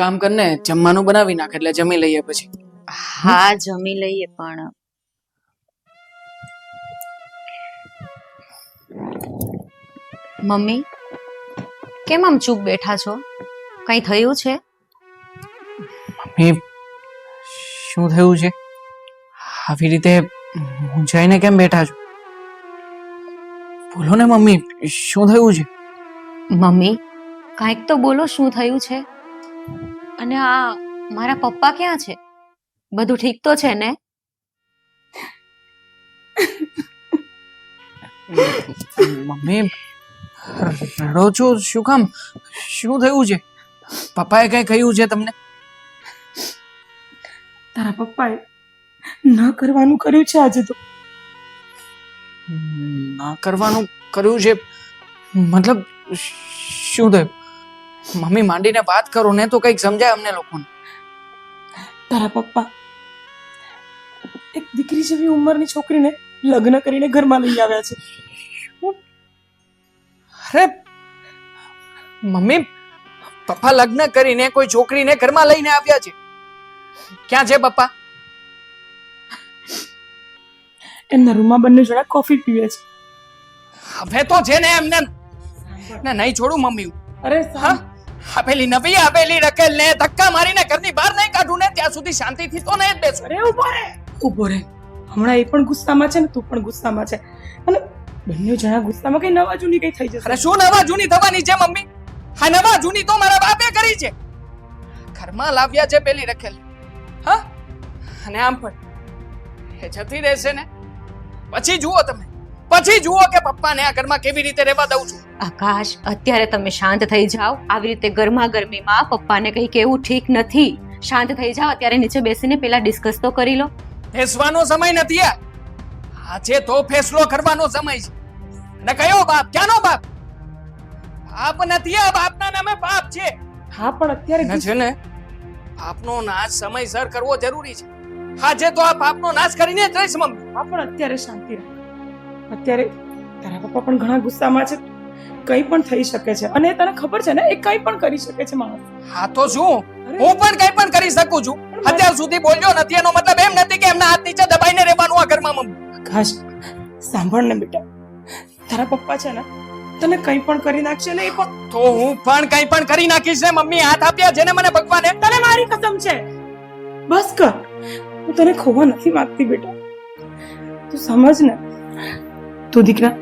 કામ કરને જમવાનું બનાવી નાખ એટલે જમી લઈએ પછી. હા જમી લઈએ પણ. મમ્મી કેમ આમ ચૂપ બેઠા છો? કઈ થયું છે? મમ્મી શું થયું છે? આવી રીતે મૂંઝાઈને કેમ બેઠા છો? બોલો ને મમ્મી શું થયું છે? મમ્મી કાંઈક તો બોલો શું થયું છે? અને આ મારા પપ્પા ક્યાં છે? બધું ઠીક તો છે ને? મમ્મી રડો છો? શું કામ? શું થયું છે? પપ્પાએ કઈ કહ્યું છે તમને? તારા પપ્પાએ ન કરવાનું કર્યું છે આજે તો. ના કરવાનું કર્યું છે? મતલબ શું થયું? મમ્મી માંડીને વાત કરો ને તો કંઈક સમજાય અમને લોકોને. તારા પપ્પા એક દીકરી જેવી ઉંમરની છોકરીને લગ્ન કરીને ઘરમાં લઈ આવ્યા છે. અરે મમ્મી પપ્પા લગ્ન કરીને કોઈ છોકરીને ઘરમાં લઈને આવ્યા છે. ક્યાં છે પપ્પા? એમના રૂમમાં બંને જણા કોફી પીવે છે. હવે તો છે ને એમને. ના નહીં છોડું મમ્મી. અરે હા? સાંભળ. આપેલી નવી આપેલી રકેલ ને ધક્કા મારીને ઘરની બહાર નહીં કાઢું ને ત્યાં સુધી શાંતિથી તો નહીં બેસું. અરે ઊભો રે. ઊભો રે. હમણાં એ પણ ગુસ્સામાં છે ને તું પણ ગુસ્સામાં છે. અને બંને જણા ગુસ્સામાં કઈ નવા જૂની કઈ થઈ જશે. અરે શું નવા જૂની થવાની છે મમ્મી? હા નવા જૂની તો મારા બાપે કરી છે. ઘરમાં લાવ્યા છે પેલી રખેલ. હા? અને આમ પણ. એ જતી રહેશે ને. પછી જુઓ તમે. પછી જુઓ કે પપ્પાને આ ઘરમાં કેવી રીતે રહેવા દઉં છું. આકાશ અત્યારે તમે શાંત થઈ જાઓ. આવી રીતે ગરમા ગરમીમાં પપ્પાને કંઈ કેવું ઠીક નથી. શાંત થઈ જાઓ અત્યારે નીચે બેસીને પેલા ડિસ્કસ તો કરી લો. ફેસવાનો સમય નથી આ. આજે તો ફેસલો કરવાનો સમય છે. ને કયો બાપ? ક્યાંનો બાપ? બાપ નથી આ બાપના નામે બાપ છે. હા પણ અત્યારે છે ને બાપનો નાશ સમયસર કરવો જરૂરી છે. આજે તો આ પાપનો નાશ કરીને જઈશ મમ્મી. હા પણ અત્યારે શાંતિ રાખ અત્યારે તારા પપ્પા પણ ઘણા ગુસ્સામાં છે. કંઈ પણ થઈ શકે છે. અને તને ખબર છે ને એ કંઈ પણ કરી શકે છે માણસ. હા તો શું? હું પણ કઈ પણ કરી શકું છું. અત્યાર સુધી બોલ્યો નથી એનો મતલબ એમ નથી કે એમના હાથ નીચે દબાઈને રહેવાનું આ ઘરમાં મમ્મી. આકાશ સાંભળ ને બેટા. તારા પપ્પા છે ને તને કંઈ પણ કરી નાખશે ને એ પણ તો હું પણ કઈ પણ કરી નાખીશ ને મમ્મી હાથ આપ્યા છે ને મને ભગવાને તને મારી કસમ છે. બસ કર. હું તને ખોવા નથી માંગતી બેટા. તું સમજ ને તું દીકરા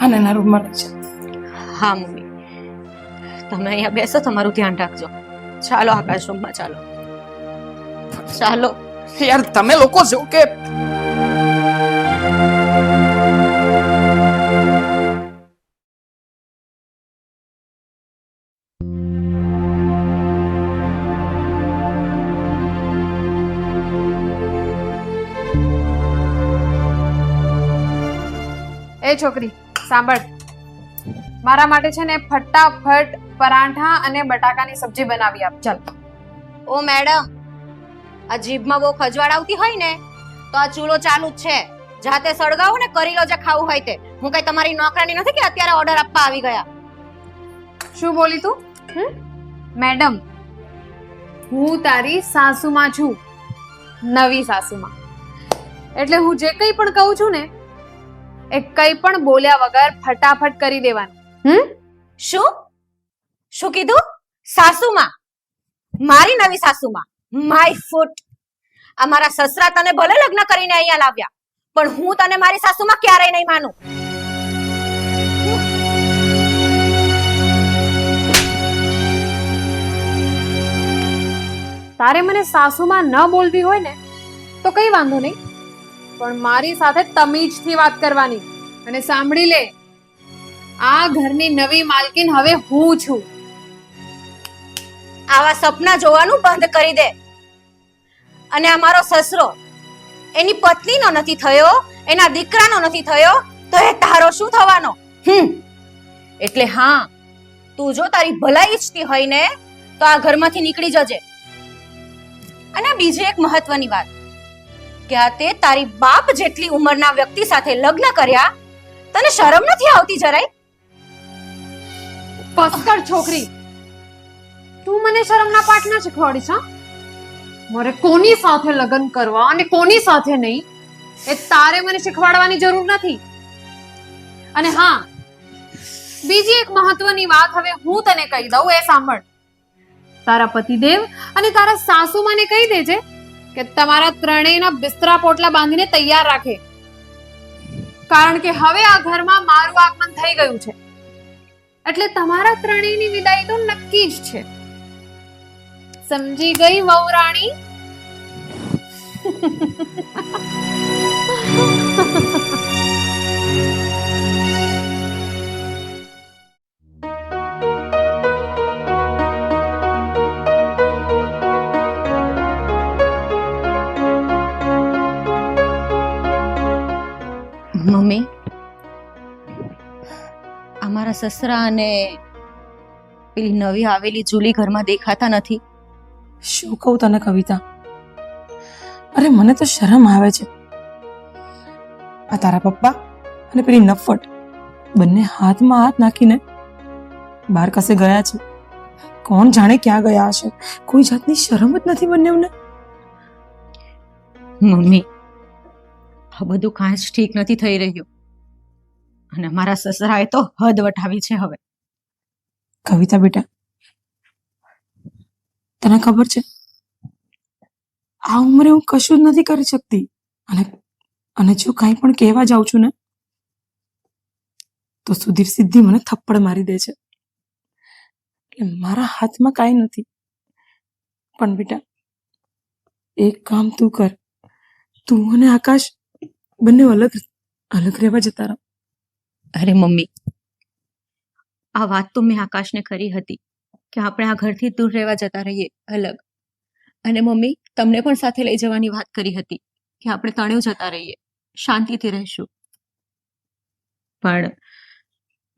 આને ના રૂમમાં રહે છે. હા મમ્મી. તમે અહીંયા બેસો તમારું ધ્યાન રાખજો. ચાલો આકાશ રૂમમાં ચાલો. ચાલો. યાર તમે લોકો છો કે એ છોકરી સાંભળ. મારા માટે છે ને ફટાફટ પરાઠા અને બટાકાની સબ્જી બનાવી આપ. ચાલ. ઓ મેડમ આ જીભમાં બહુ ખજવાળ આવતી હોય ને તો આ ચૂલો ચાલુ જ છે. જાતે સળગાવો ને કરી લો જે ખાવું હોય તે. હું કઈ તમારી નોકરાની નથી કે અત્યારે ઓર્ડર આપવા આવી ગયા? શું બોલી તું? મેડમ હું તારી સાસુમાં છું. નવી સાસુમાં. એટલે હું જે કંઈ પણ કહું છું ને એ કંઈ પણ બોલ્યા વગર ફટાફટ કરી દેવાનું. હમ? શું? શું કીધું? સાસુમાં? મારી નવી સાસુમાં? My foot. આ મારા સસરા તને ભલે લગ્ન કરીને અહીંયા લાવ્યા પણ હું તને મારી સાસુમાં ક્યારેય નહીં માનું. તારે મને સાસુમાં ન બોલવી હોય ને તો કઈ વાંધો નહીં. પણ મારી સાથે તમીજથી વાત કરવાની. અને સાંભળી લે આ ઘરની નવી માલકીન હવે હું છું. આવા સપના જોવાનું બંધ કરી દે. અને અમારો સસરો એની પત્નીનો નથી થયો એના દીકરાનો નથી થયો તો એ તારો શું થવાનો? હમ એટલે હા. તું જો તારી ભલાઈ ઈચ્છતી હોય ને તો આ ઘરમાંથી નીકળી જજે. અને બીજી એક મહત્વની વાત કે આ તે તારી બાપ જેટલી ઉંમરના વ્યક્તિ સાથે લગ્ન કર્યા તને શરમ નથી આવતી જરાય? પસ્કર છોકરી. તું મને શરમના પાઠ ના શીખવાડીશ, હા? મારે કોની સાથે લગ્ન કરવા અને કોની સાથે નહીં, એ તારે મને શીખવાડવાની જરૂર નથી. અને હા, બીજી એક મહત્વની વાત હવે હું તને કહી દઉં, એ સાંભળ. તારા પતિદેવ અને તારા સાસુ માને કહી દેજે કે તમારા ત્રણેયના બિસ્તરા પોટલા બાંધીને તૈયાર રાખે. કારણ કે હવે આ ઘરમાં મારું આગમન થઈ ગયું છે. એટલે તમારા ત્રણેયની વિદાય તો નક્કી જ છે. સમજી ગઈ વહુ રાણી સસરા અને પેલી નવી આવેલી જુલી ઘરમાં દેખાતા નથી. શું કહું તને કવિતા? અરે મને તો શરમ આવે છે. આ તારા પપ્પા અને પેલી નફટ બંને હાથમાં હાથ નાખીને બહાર કસે ગયા છે. કોણ જાણે ક્યાં ગયા હશે? કોઈ જાતની શરમ જ નથી બંનેવને મમ્મી આ બધું કાંઈ જ ઠીક નથી થઈ રહ્યું. અને મારા સસરાએ તો હદ વટાવી છે હવે. કવિતા બેટા, તને ખબર છે? આ ઉંમરે હું કશું જ નથી કરી શકતી. અને અને જો કાંઈ પણ કહેવા જાઉં છું ને, તો સુધીર સિદ્ધિ મને થપ્પડ મારી દે છે. એટલે મારા હાથમાં કાંઈ નથી. પણ બેટા, એક કામ તું કર. તું અને આકાશ બંને અલગ અલગ રહેવા જતા રહો. અરે મમ્મી. આ વાત તો મેં આકાશને કરી હતી કે આપણે આ ઘરથી દૂર રહેવા જતા રહીએ અલગ. અને મમ્મી તમને પણ સાથે લઈ જવાની વાત કરી હતી કે આપણે તણેવ જતા રહીએ શાંતિથી રહીશું. પણ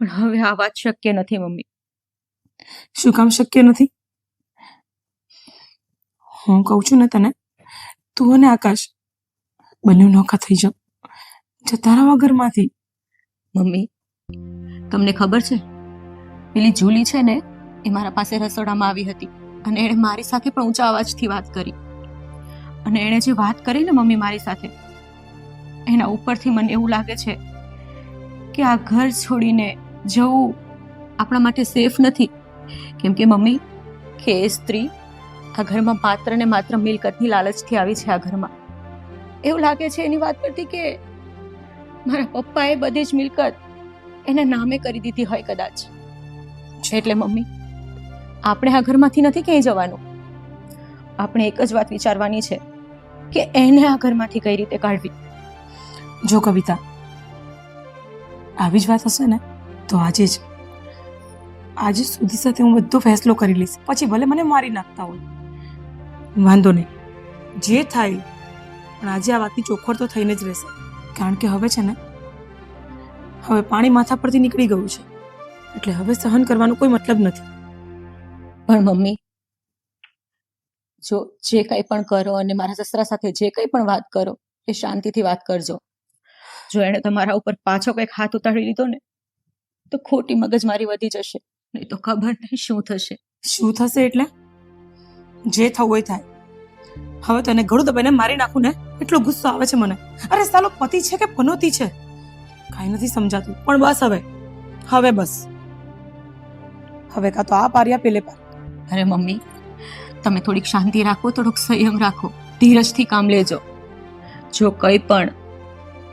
પણ હવે આ વાત શક્ય નથી મમ્મી. શું કામ શક્ય નથી? હું કહું છું ને તને તું અને આકાશ બંને નોખા થઈ જાઓ. જતા રહો ઘરમાંથી. મમ્મી, તમને ખબર છે? પેલી જૂલી છે ને, એ મારા પાસે રસોડામાં આવી હતી અને એણે મારી સાથે પણ ઊંચા અવાજથી વાત કરી. અને એણે જે વાત કરી ને મમ્મી મારી સાથે, એના ઉપરથી મને એવું લાગે છે કે આ ઘર છોડીને જવું આપણા માટે સેફ નથી. કેમ કે મમ્મી, કે એ સ્ત્રી આ ઘરમાં માત્ર ને માત્ર મિલકતની લાલચથી આવી છે આ ઘરમાં. એવું લાગે છે એની વાત પરથી કે મારા પપ્પાએ બધી જ મિલકત એના નામે કરી દીધી હોય કદાચ. એટલે મમ્મી, આપણે આ ઘરમાંથી નથી ક્યાંય જવાનું? આપણે એક જ વાત વિચારવાની છે કે એને આ ઘરમાંથી કઈ રીતે કાઢવી? જો કવિતા, આવી જ વાત હશે ને, તો આજે જ, આજે સુધી સાથે હું બધો ફેસલો કરી લઈશ. પછી ભલે મને મારી નાખતા હોય. વાંધો નહીં, જે થાય, પણ આજે આ વાતની ચોખવટ તો થઈને જ રહેશે. કારણ કે હવે છે ને હવે પાણી માથા પરથી નીકળી ગયું છે. એટલે હવે સહન કરવાનો કોઈ મતલબ નથી. પણ મમ્મી જો જે કંઈ પણ કરો અને મારા સસરા સાથે જે કંઈ પણ વાત કરો એ શાંતિથી વાત કરજો. જો એણે તમારા ઉપર પાછો કંઈક હાથ ઉતારી લીધો ને તો ખોટી મગજમારી વધી જશે. નહીં તો ખબર નહીં શું થશે. શું થશે એટલે? જે થવું હોય થાય. હવે તને ગળું દબાઈને મારી નાખું ને, એટલો ગુસ્સો આવે છે મને. અરે સાલો, પતિ છે કે પનોતી છે? કાંઈ નથી સમજાતું, પણ બસ હવે. હવે બસ. હવે કાં તો આ પાર્યા પેલે પાર અરે મમ્મી, તમે થોડીક શાંતિ રાખો, થોડોક સંયમ રાખો. ધીરજથી કામ લેજો. જો કંઈ પણ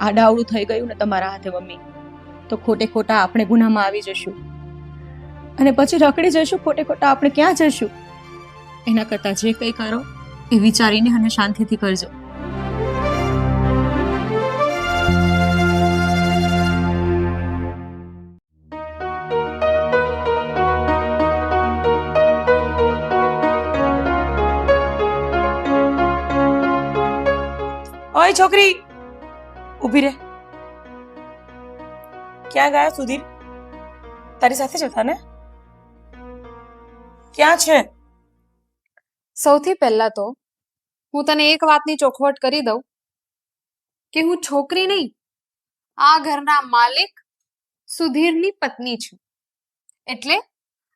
આડાવડું થઈ ગયું ને તમારા હાથે મમ્મી, તો ખોટે ખોટા આપણે ગુનામાં આવી જશું. અને પછી રખડી જશું, ખોટે ખોટા આપણે ક્યાં જશું? એના કરતાં જે કંઈ કરો એ વિચારીને અને શાંતિથી કરજો. ઓય છોકરી ઊભી રે. ક્યાં ગયા સુધીર? તારી સાથે જ હતા ને? ક્યાં છે? સૌથી પહેલા તો હું તને એક વાતની ચોખવટ કરી દઉં કે હું છોકરી નહીં, આ ઘરના માલિક સુધીરની પત્ની છું. એટલે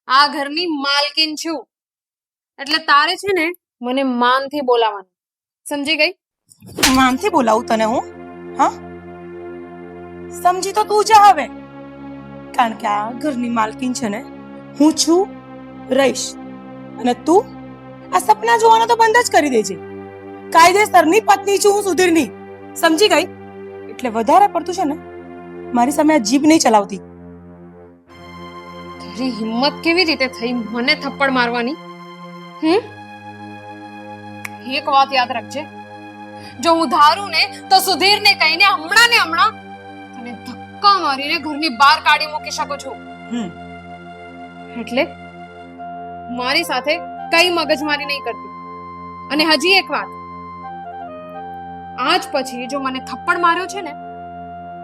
આ ઘરની માલકીન છું. એટલે તારે છે ને મને માનથી બોલાવાનું સમજી ગઈ? માનથી બોલાવું તને હું? હા? સમજી તો તું જા હવે. કારણ કે આ ઘરની માલકીન છે ને, હું છું રહીશ અને તું આ સપના જોવાનો તો બંધ જ કરી દેજે. કાયદેસરની પત્ની છું હું સુધીરની. સમજી ગઈ? એટલે વધારે પડતું છે ને મારી સામે આ જીભ નહીં ચલાવતી. તારી હિંમત કેવી રીતે થઈ મને થપ્પડ મારવાની? હમ? એક વાત યાદ રાખજે. જો હું ધારું ને તો સુધીરને કહીને હમણાં ને હમણાં તને ધક્કા મારીને ઘરની બહાર કાઢી મૂકી શકું છું. એટલે મારી સાથે કઈ મગજમારી નહીં કરતી. અને હજી એક વાત. આજ પછી જો મને થપ્પડ માર્યો છે ને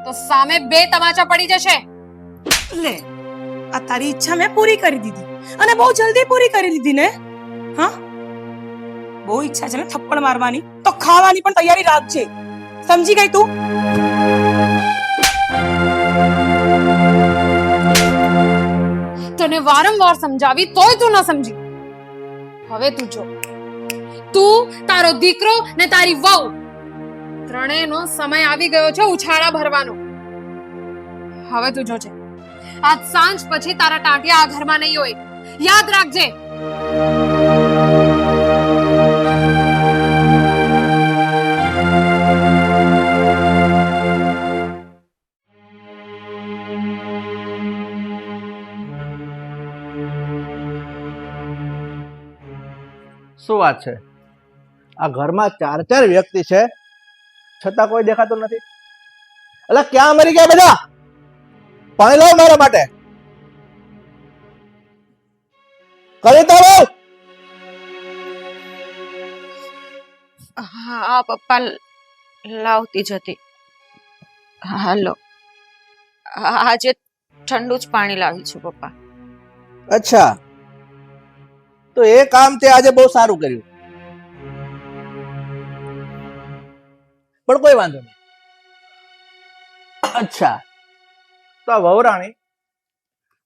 તો સામે બે તમાચા પડી જશે. લે આ તારી ઈચ્છા મેં પૂરી કરી દીધી. અને બહુ જલ્દી પૂરી કરી દીધી ને? હા? બહુ ઈચ્છા છે ને થપ્પડ મારવાની. તો ખાવાની પણ તૈયારી રાખજે સમજી ગઈ તું? તને વારંવાર સમજાવી તોય તું ન સમજી. હવે તું જો. તું તારો દીકરો ને તારી વહુ. ત્રણેયનો સમય આવી ગયો છે ઉછાળા ભરવાનો. હવે તું જોજે. આજ સાંજ પછી તારા ટાંટિયા આ ઘરમાં નહીં હોય. યાદ રાખજે. શું વાત છે? આ ઘરમાં ચાર ચાર વ્યક્તિ છે? છતાં કોઈ દેખાતું નથી. એટલે ક્યાં મરી ગયા બધા? પાણી લાવો મારા માટે. કરી તો હા પપ્પા લાવતી જ હતી. હાલો આજે ઠંડુ જ પાણી લાવી છું પપ્પા. અચ્છા. તો એ કામ તે આજે બહુ સારું કર્યું. પણ કોઈ વાંધો નહીં. અચ્છા. તો આ વવરાણી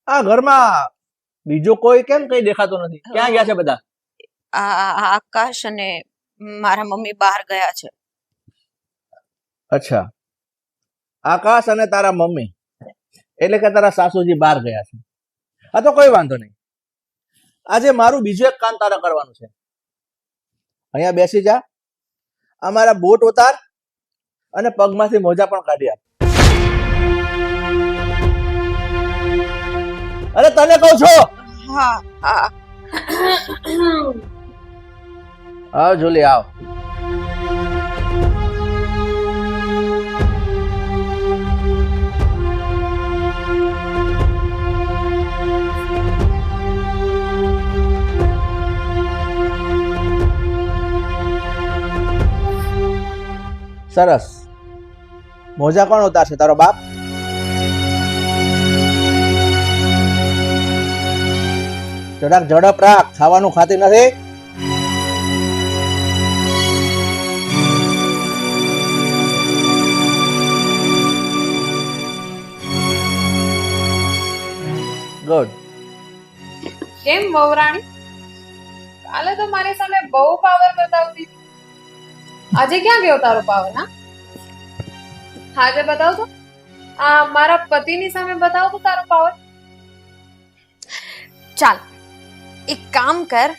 આ ઘરમાં બીજો કોઈ કેમ કઈ દેખાતો નથી? ક્યાં ગયા છે બધા? આ આકાશ અને મારા મમ્મી બહાર ગયા છે. અચ્છા. આકાશ અને તારા મમ્મી એટલે કે તારા સાસુજી બહાર ગયા છે. આ તો કોઈ વાંધો નહીં. આજે મારું બીજું એક કામ તારે કરવાનું છે. અહીંયા બેસી જા. અમારા બોટ ઉતાર. અને પગમાંથી મોજા પણ કાઢી આપ. અરે તને કહું છો? આવ જુલી આવ. સરસ. મોજા કોણ ઉતારશે? તારો બાપ? જરાક ઝડપ રાખ ખાવાનું ખાતી નથી. ગુડ કેમ વવરાણી? કાલે તો મારી સામે બહુ પાવર બતાવતી. આજે ક્યાં ગયો તારો પાવર હા? આજે બતાવ તો આ મારા પતિની સામે બતાવ તો તારો પાવર. ચાલ, એક કામ કર.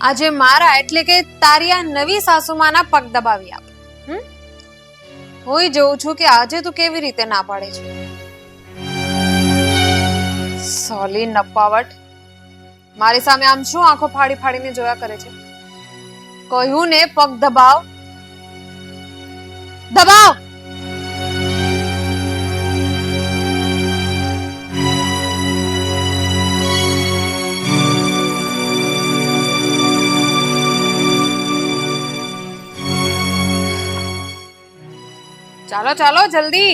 આજે મારા એટલે કે તારી આ નવી સાસુમાના પગ દબાવી આપ? હું જોઉં છું કે આજે તું કેવી રીતે ના પાડે છે. સોલી નપાવટ. મારી સામે આમ શું આંખો ફાડી ફાડીને જોયા કરે છે? કહ્યું ને, પગ દબાવ. દબાવ! ચાલો ચાલો જલ્દી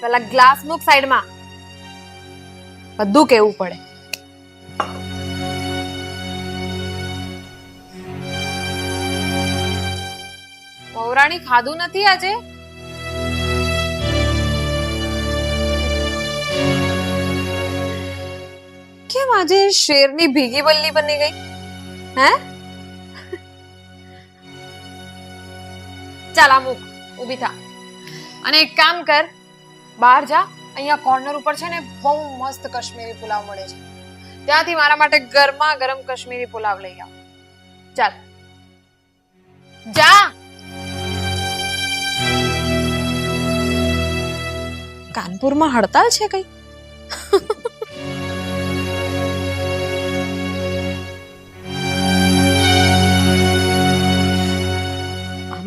પેલા ગ્લાસ મૂક સાઈડમાં બધું કેવું પડે પૌરાણી ખાધું નથી આજે આજે શેરની ભીગી બલ્લી બની ગઈ? હે? ચાલ આ મૂક થા. અને એક કામ કર, બહાર જા, અહીંયા કોર્નર ઉપર છે ને બહુ મસ્ત કાશ્મીરી પુલાવ મળે છે. ત્યાંથી મારા માટે ગરમા ગરમ કાશ્મીરી પુલાવ લઈ આવ. ચાલ. જા! કાનપુરમાં હડતાલ છે કઈ?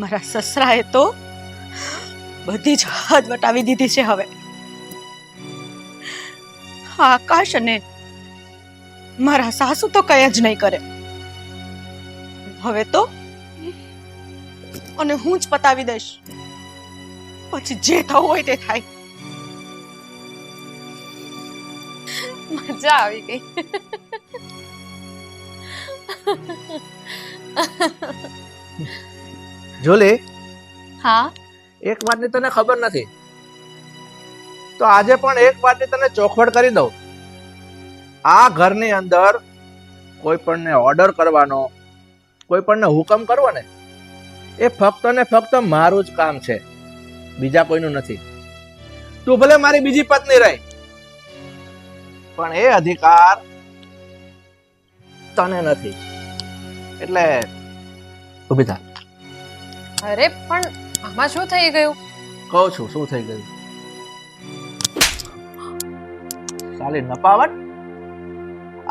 અમારા સસરાએ તો બધી જ હદ વટાવી દીધી છે હવે. આકાશ અને મારા સાસુ તો કઈ જ નહીં કરે. હવે તો અને હું જ પતાવી દઈશ. પછી જે થવું હોય તે થાય. મજા આવી ગઈ. જોલી? હા? એક વાતની તને ખબર નથી. તો આજે પણ એક વાતની તને ચોખવટ કરી દઉં. આ ઘરની અંદર કોઈ પણને ઓર્ડર કરવાનો કોઈ પણને હુકમ કરવો ને એ ફક્ત ને ફક્ત મારું જ કામ છે. બીજા કોઈનું નથી. તું ભલે મારી બીજી પત્ની રહી પણ એ અધિકાર તને નથી. એટલે ઊભી થા. અરે પણ આમાં શું થઈ ગયું? કહું છું શું થઈ ગયું? સાલી નપાવટ?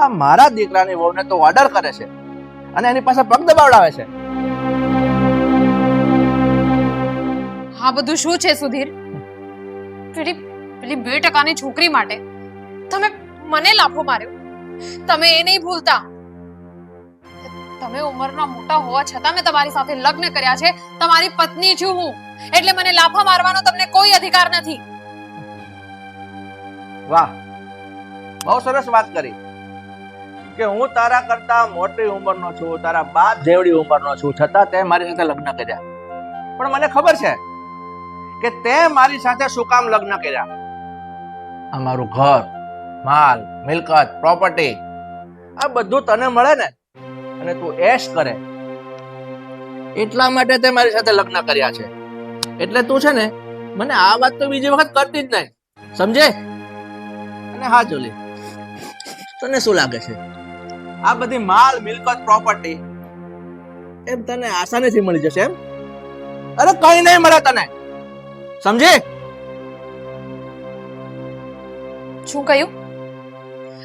આ મારા દીકરાની વહુને તો ઓર્ડર કરે છે અને એની પાસે પગ દબાવડાવે છે. હા બધું શું છે સુધીર? પેલી પેલી બે ટકાની છોકરી માટે તમે મને લાફો માર્યો. તમે એ નહીં ભૂલતા. તમે ઉંમરના મોટા હોવા છતાં મેં તમારી સાથે લગ્ન કર્યા છે. તમારી પત્ની છું હું. એટલે મને લાફા મારવાનો તમને કોઈ અધિકાર નથી. વાહ, બહુ સરસ વાત કરી. કે હું તારા કરતા મોટી ઉંમરનો છું, તારા બાપ જેવડી ઉંમરનો છું, છતાં તે મારી સાથે લગ્ન કર્યા. પણ મને ખબર છે કે તે મારી સાથે શું કામ લગ્ન કર્યા? અમારું ઘર, માલ, મિલકત, પ્રોપર્ટી, આ બધું તને મળે ને? અને તું એશ કરે. એટલા માટે તે મારી સાથે લગ્ન કર્યા છે. એટલે તું છે ને, મને આ વાત તો બીજી વખત કરતી જ નહીં. સમજે? અને હા, જોલી. તને શું લાગે છે? આ બધી માલ, મિલકત પ્રોપર્ટી એમ તને આસાનીથી મળી જશે એમ? અરે કઈ નહીં મળે તને. સમજે? શું કહ્યું?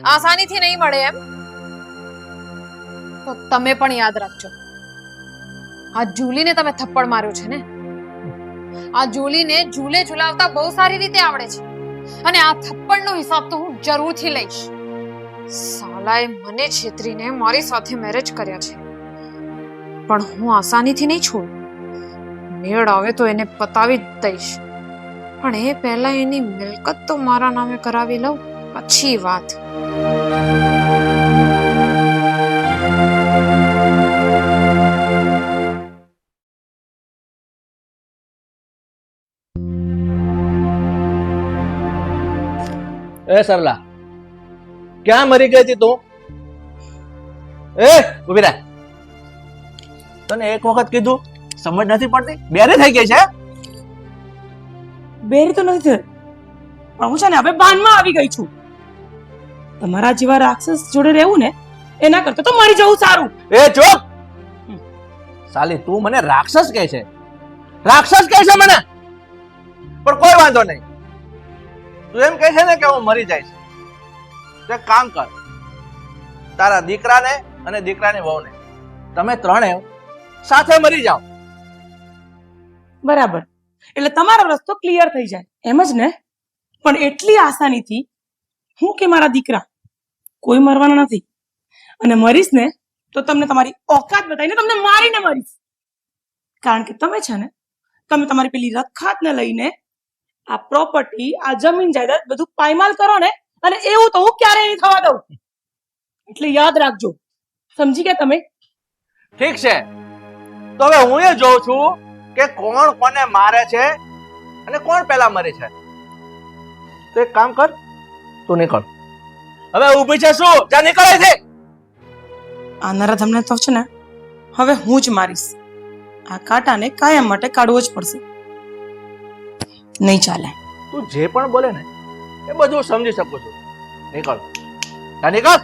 આસાનીથી નહીં મળે એમ? તો તમે પણ યાદ રાખજો. આ જુલીને તમે થપ્પડ માર્યો છે ને? આ જુલીને ઝૂલે ઝુલાવતા બહુ સારી રીતે આવડે છે. અને આ થપ્પડનો હિસાબ તો હું જરૂરથી લઈશ. સાલાએ મને છેતરીને મારી સાથે મેરેજ કર્યા છે. પણ હું આસાનીથી નહીં છોડું. મેળ આવે તો એને પતાવી જ દઈશ. પણ એ પહેલા એની મિલકત તો મારા નામે કરાવી લઉં. પછી વાત. એ સરલા ક્યાં મરી ગઈ હતી તું? એ ઊભી રહે. તને એક વખત કીધું સમજ નથી પડતી? બેરે થઈ ગઈ છે બેરી તો નથી થઈ. પણ હું છે ને હવે બાનમાં આવી ગઈ છું. તમારા જેવા રાક્ષસ જોડે રહેવું ને એના કરતા તો મરી જવું સારું. એ ચૂપ! સાલી તું મને રાક્ષસ કહે છે. રાક્ષસ કહે છે મને. પણ કોઈ વાંધો નહીં. તું એમ કહે છે ને કે હું મરી જઈશ તો કામ કર. તારા દીકરાને અને દીકરાની વહુને. તમે ત્રણે સાથે મરી જાઓ. બરાબર. એટલે તમારો રસ્તો ક્લિયર થઈ જાય. એમ જ ને? પણ એટલી આસાનીથી હું કે મારા દીકરા? કોઈ મરવાના નથી. અને મરીશ ને તો તમને તમારી ઓકાત બતાવીને તમને મારીને મરીશ. કારણ કે તમે છે ને, તમે તમારી પેલી રખાતને લઈને આ પ્રોપર્ટી આ જમીન જાયદાદ બધું પાયમાલ કરો ને અને એવું તો હું ક્યારેય નહીં થવા દઉં. એટલે યાદ રાખજો. સમજી ગયા તમે? ઠીક છે. તો હવે હું એ જોઉં છું કે કોણ કોને મારે છે અને કોણ પહેલા મરે છે. તો એક કામ કર તું નીકળ. હવે ઊભી છે શું? જા નીકળે છે આ તમને તો છે ને હવે હું જ મારીશ. આ કાંટાને કાયમ માટે કાઢવો જ પડશે. નહીં ચાલે. તું જે પણ બોલે ને, એ બધું સમજી શકું છું. નીકળ. ના નીકળ.